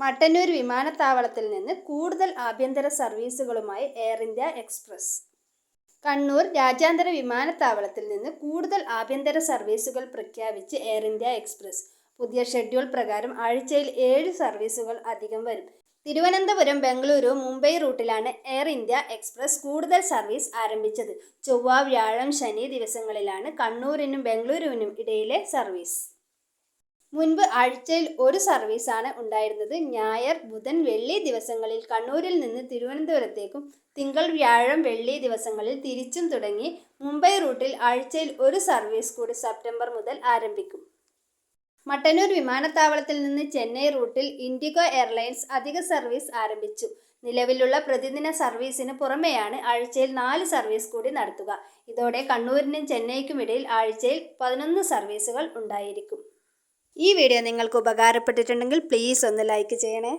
മട്ടന്നൂർ വിമാനത്താവളത്തിൽ നിന്ന് കൂടുതൽ ആഭ്യന്തര സർവീസുകളുമായി എയർ ഇന്ത്യ എക്സ്പ്രസ്. കണ്ണൂർ രാജ്യാന്തര വിമാനത്താവളത്തിൽ നിന്ന് കൂടുതൽ ആഭ്യന്തര സർവീസുകൾ പ്രഖ്യാപിച്ച് എയർ ഇന്ത്യ എക്സ്പ്രസ്. പുതിയ ഷെഡ്യൂൾ പ്രകാരം ആഴ്ചയിൽ ഏഴ് സർവീസുകൾ അധികം വരും. തിരുവനന്തപുരം ബംഗളൂരു മുംബൈ റൂട്ടിലാണ് എയർ ഇന്ത്യ എക്സ്പ്രസ് കൂടുതൽ സർവീസ് ആരംഭിച്ചത്. ചൊവ്വ വ്യാഴം ശനി ദിവസങ്ങളിലാണ് കണ്ണൂരിനും ബംഗളൂരുവിനും ഇടയിലെ സർവീസ്. മുൻപ് ആഴ്ചയിൽ ഒരു സർവീസാണ് ഉണ്ടായിരുന്നത്. ഞായർ ബുധൻ വെള്ളി ദിവസങ്ങളിൽ കണ്ണൂരിൽ നിന്ന് തിരുവനന്തപുരത്തേക്കും തിങ്കൾ വ്യാഴം വെള്ളി ദിവസങ്ങളിൽ തിരിച്ചും തുടങ്ങി മുംബൈ റൂട്ടിൽ ആഴ്ചയിൽ ഒരു സർവീസ് കൂടി സെപ്റ്റംബർ മുതൽ ആരംഭിക്കും. മട്ടന്നൂർ വിമാനത്താവളത്തിൽ നിന്ന് ചെന്നൈ റൂട്ടിൽ ഇൻഡിഗോ എയർലൈൻസ് അധിക സർവീസ് ആരംഭിച്ചു. നിലവിലുള്ള പ്രതിദിന സർവീസിന് പുറമെയാണ് ആഴ്ചയിൽ നാല് സർവീസ് കൂടി നടത്തുക. ഇതോടെ കണ്ണൂരിനും ചെന്നൈക്കും ഇടയിൽ ആഴ്ചയിൽ പതിനൊന്ന് സർവീസുകൾ ഉണ്ടായിരിക്കും. ഈ വീഡിയോ നിങ്ങൾക്ക് ഉപകാരപ്പെട്ടിട്ടുണ്ടെങ്കിൽ പ്ലീസ് ഒന്ന് ലൈക്ക് ചെയ്യണേ.